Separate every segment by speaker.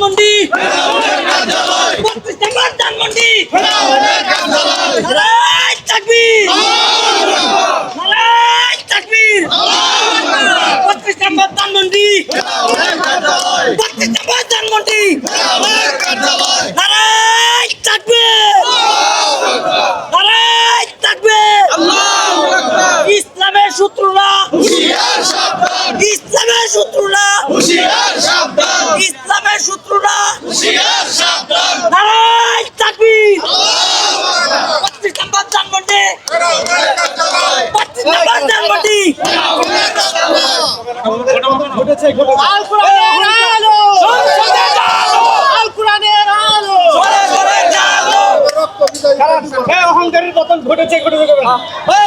Speaker 1: ধানমন্ডি বত্রিশ নম্বর ধানমন্ডি তাকবীর। তাকবীর। বত্রিশ নম্বর ধানমন্ডি বত্রিশ নম্বর ধানমন্ডি ইসলামের শত্রুরা। ইসলামের শত্রুরা। শত্রুরা। নারায় তাকবীর। বত্রিশ নম্বর ধানমন্ডি। বত্রিশ নম্বর ধানমন্ডি।
Speaker 2: আল কোরআনের আলো।
Speaker 1: সংসদের আলো
Speaker 2: আল কোরআনের আলো।
Speaker 1: ঘরে ঘরে
Speaker 3: হ্যাঁ অহংকারের পতন ঘটেছে ঘটেছে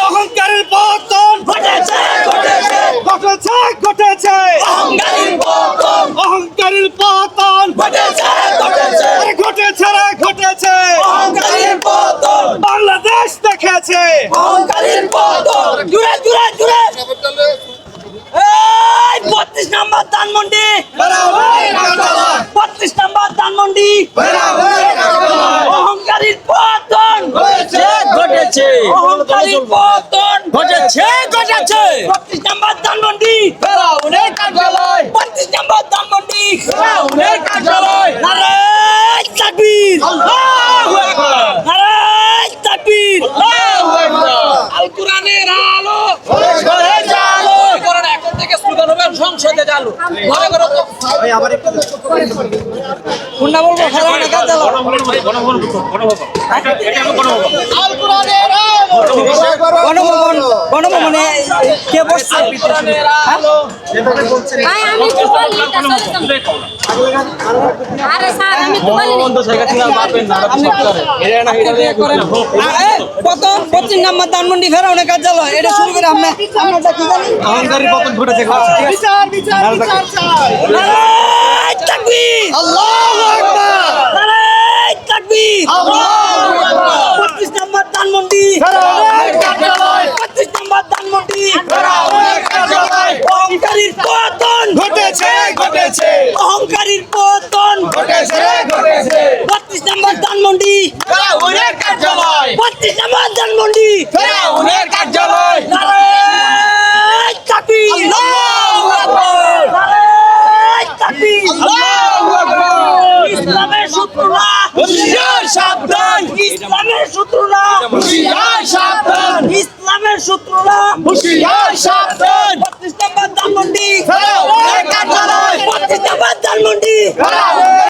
Speaker 1: অহংকারের পতন ঘটেছে ঘটেছে
Speaker 3: ঘটেছে ঘটেছে
Speaker 1: অহংকারের পতন
Speaker 3: অহংকারের পতন
Speaker 1: ঘটেছে ঘটেছে
Speaker 3: ঘটেছে রে ঘটেছে
Speaker 1: অহংকারের পতন
Speaker 3: বাংলাদেশ
Speaker 1: অহংকারের পতন জুড়ে জুড়ে জুড়ে। এই বত্রিশ নম্বর ধানমন্ডি। বত্রিশ নম্বর ধানমন্ডি। অহংকারীর পতন। ঘটেছে ঘটেছে। অহংকারীর পতন। ঘটেছে ঘটেছে। বত্রিশ নম্বর ধানমন্ডি। বত্রিশ নম্বর ধানমন্ডি ফেরাউনের কার্যালয় নারায় তাকবীর আল্লাহু আকবার নারায় তাকবীর আল্লাহু আকবার আল কোরআনের আলো ঘরে জালো করেন এখন থেকে স্লোগান হবে সংসদে মনে করো কোনটা বলব
Speaker 2: আল কোরআনের
Speaker 1: গণভবন গণভবনে কে বসছে?
Speaker 4: ভাই আমি তো বলি তা সরতাম আরে স্যার আমি তো বলি
Speaker 1: কত পঁচিশ নাম্বার ধানমন্ডি ফেরাউনের কার্যালয়। এটা শুরু করে আমরা আমরা কি জানি?
Speaker 3: অহংকারের পতন ঘটেছে
Speaker 2: বিচার বিচার বিচার চাই। আল্লাহু আকবার!
Speaker 1: তাকবীর
Speaker 2: আল্লাহু আকবার!
Speaker 1: পঁচিশ নাম্বার ধানমন্ডি।
Speaker 2: ফেরাউনের কার্যালয়
Speaker 1: পঁচিশ নাম্বার ধানমন্ডি। অহংকারীর পতন।
Speaker 3: ঘটেছে ঘটেছে।
Speaker 1: অহংকারীর পতন।
Speaker 2: ঘটেছে ঘটেছে।
Speaker 1: বত্রিশ নাম্বার ধানমন্ডি।
Speaker 2: কার্যালয়।
Speaker 1: বত্রিশ নাম্বার ধানমন্ডি।
Speaker 2: কার্যালয়।
Speaker 1: ইসলামের শত্রুরা। ইসলামের শত্রুরা।
Speaker 2: হুশিয়ার সাবধান
Speaker 1: ইসলামের শত্রুরা।
Speaker 2: হুঁশিয়ার সাবধান
Speaker 1: বত্রিশ নম্বর ধানমন্ডি
Speaker 2: ফেরাউনের কার্যালয়
Speaker 1: বত্রিশ নম্বর ধানমন্ডি